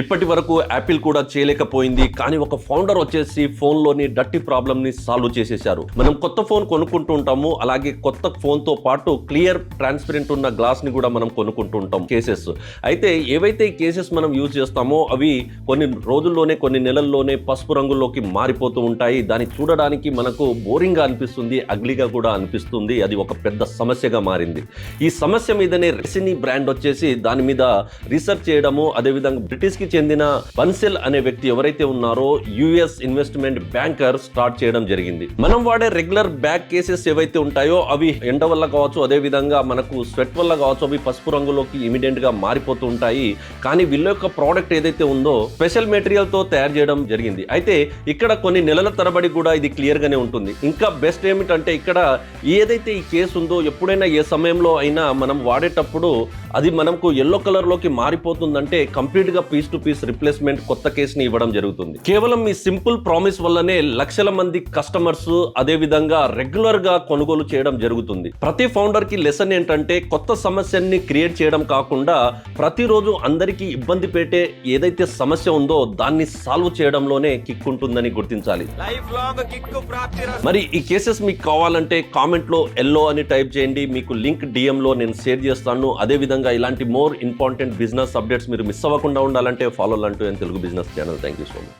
ఇప్పటి వరకు యాపిల్ కూడా చేయలేకపోయింది కానీ ఒక ఫౌండర్ వచ్చేసి ఫోన్లోని డట్టి ప్రాబ్లమ్ని సాల్వ్ చేసేసారు మనం కొత్త ఫోన్ కొనుక్కుంటూ ఉంటాము అలాగే కొత్త ఫోన్తో పాటు క్లియర్ ట్రాన్స్పరెంట్ ఉన్న గ్లాస్ని కూడా మనం కొనుక్కుంటూ ఉంటాం కేసెస్. అయితే ఏవైతే కేసెస్ మనం యూజ్ చేస్తామో అవి కొన్ని రోజుల్లోనే కొన్ని నెలల్లోనే పసుపు రంగుల్లోకి మారిపోతూ ఉంటాయి. దాన్ని చూడడానికి మనకు బోరింగ్గా అనిపిస్తుంది అగ్లీగా కూడా అనిపిస్తుంది. అది ఒక పెద్ద సమస్యగా మారింది. ఈ సమస్య మీదనే రెసినీ బ్రాండ్ వచ్చేసి దాని మీద రీసెర్చ్ చేయడము అదేవిధంగా బ్రిటిష్కి కి చెందిన బన్సెల్ అనే వ్యక్తి ఎవరైతే ఉన్నారో యుఎస్ ఇన్వెస్ట్మెంట్ బ్యాంకర్ స్టార్ట్ చేయడం జరిగింది. మనం వాడే రెగ్యులర్ బ్యాక్ కేసెస్ ఏవైతే ఉంటాయో అవి ఎండ వల్ల కావచ్చు అదే విధంగా మనకు స్వెట్ వల్ల కావచ్చు అవి పసుపు రంగులోకి ఇమీడియట్గా మారిపోతూ ఉంటాయి. కానీ వీళ్ళ యొక్క ప్రోడక్ట్ ఏదైతే ఉందో స్పెషల్ మెటీరియల్తో తయారు చేయడం జరిగింది. అయితే ఇక్కడ కొన్ని నెలల తరబడి కూడా ఇది క్లియర్ గానే ఉంటుంది. ఇంకా బెస్ట్ ఏమిటంటే ఇక్కడ ఏదైతే ఈ కేసు ఉందో ఎప్పుడైనా ఏ సమయంలో అయినా మనం వాడేటప్పుడు అది మనకు ఎల్లో కలర్లోకి మారిపోతుందంటే కంప్లీట్గా పీస్ టు పీస్ రిప్లేస్మెంట్ కొత్త కేసుని ఇవ్వడం జరుగుతుంది. కేవలం మీ సింపుల్ ప్రామిస్ వల్లనే లక్షల మంది కస్టమర్స్ అదే విధంగా రెగ్యులర్గా కొనుగోలు చేయడం జరుగుతుంది. ప్రతి ఫౌండర్కి లెసన్ ఏంటంటే కొత్త సమస్యని క్రియేట్ చేయడం కాకుండా ప్రతిరోజు అందరికీ ఇబ్బంది పెట్టే ఏదైతే సమస్య ఉందో దాన్ని సాల్వ్ చేయడంలోనే కిక్ ఉంటుందని గుర్తించాలి. మరి ఈ కేసెస్ మీకు కావాలంటే కామెంట్లో ఎల్లో అని టైప్ చేయండి మీకు లింక్ డిఎం లో నేను షేర్ చేస్తాను. అదే విధంగా ఇలాంటి మోర్ ఇంపార్టెంట్ బిజినెస్ అప్డేట్స్ మీరు మిస్ అవ్వకుండా ఉండాలంటే అంటే ఫాలో అంటూ Telugu business channel thank you so much